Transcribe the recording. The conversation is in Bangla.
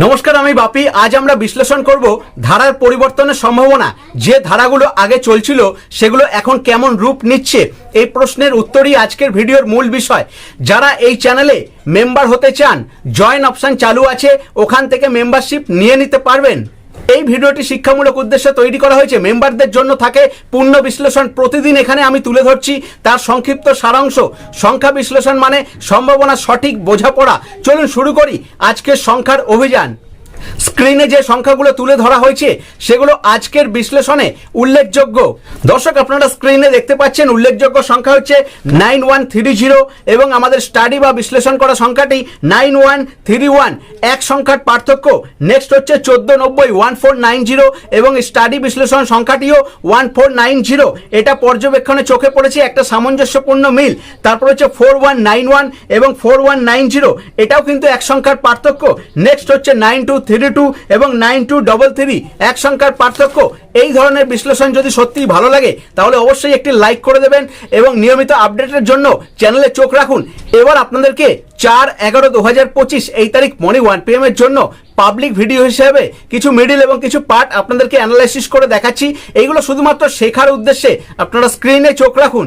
নমস্কার, আমি বাপি। আজ আমরা বিশ্লেষণ করব ধারার পরিবর্তনের সম্ভাবনা। যে ধারাগুলো আগে চলছিল, সেগুলো এখন কেমন রূপ নিচ্ছে? এই প্রশ্নের উত্তরই আজকের ভিডিওর মূল বিষয়। যারা এই চ্যানেলে মেম্বার হতে চান, জয়েন অপশান চালু আছে, ওখান থেকে মেম্বারশিপ নিয়ে নিতে পারবেন। এই ভিডিওটি শিক্ষামূলক উদ্দেশ্যে তৈরি করা হয়েছে। মেম্বারদের জন্য থাকে পূর্ণ বিশ্লেষণ প্রতিদিন এখানে আমি তুলে ধরছি। তার সংক্ষিপ্ত সারাংশ। সংখ্যা বিশ্লেষণ মানে সম্ভাবনা সঠিক বোঝাপড়া। চলুন শুরু করি আজকের সংখ্যার অভিযান। স্ক্রিনে যে সংখ্যাগুলো তুলে ধরা হয়েছে, সেগুলো আজকের বিশ্লেষণে উল্লেখযোগ্য। দর্শক, আপনারা স্ক্রিনে দেখতে পাচ্ছেন উল্লেখযোগ্য সংখ্যা হচ্ছে নাইন ওয়ান থ্রি জিরো এবং আমাদের স্টাডি বা বিশ্লেষণ করা সংখ্যাটি নাইন ওয়ান থ্রি ওয়ান। এক সংখ্যার পার্থক্য। নেক্সট হচ্ছে চোদ্দ নব্বই ওয়ান ফোর নাইন জিরো এবং স্টাডি বিশ্লেষণ সংখ্যাটিও ওয়ান ফোর নাইন জিরো। এটা পর্যবেক্ষণে চোখে পড়েছে একটা সামঞ্জস্যপূর্ণ মিল। তারপর হচ্ছে ফোর ওয়ান নাইন ওয়ান এবং ফোর ওয়ান নাইন জিরো। এটাও কিন্তু এক সংখ্যার পার্থক্য। নেক্সট হচ্ছে নাইন টু থ্রি টু এবং নাইন টু ডবল থ্রি এক সংখ্যার পার্থক্য। এই ধরনের বিশ্লেষণ যদি সত্যিই ভালো লাগে, তাহলে অবশ্যই একটি লাইক করে দেবেন এবং নিয়মিত আপডেটের জন্য চ্যানেলে চোখ রাখুন। এবার আপনাদেরকে চার এগারো দু হাজার পঁচিশ এই তারিখ মর্নিং ওয়ান পি এর জন্য পাবলিক ভিডিও হিসেবে কিছু মিডিল এবং কিছু পার্ট আপনাদেরকে অ্যানালাইসিস করে দেখাচ্ছি। এইগুলো শুধুমাত্র শেখার উদ্দেশ্যে আপনারা স্ক্রিনে চোখ রাখুন।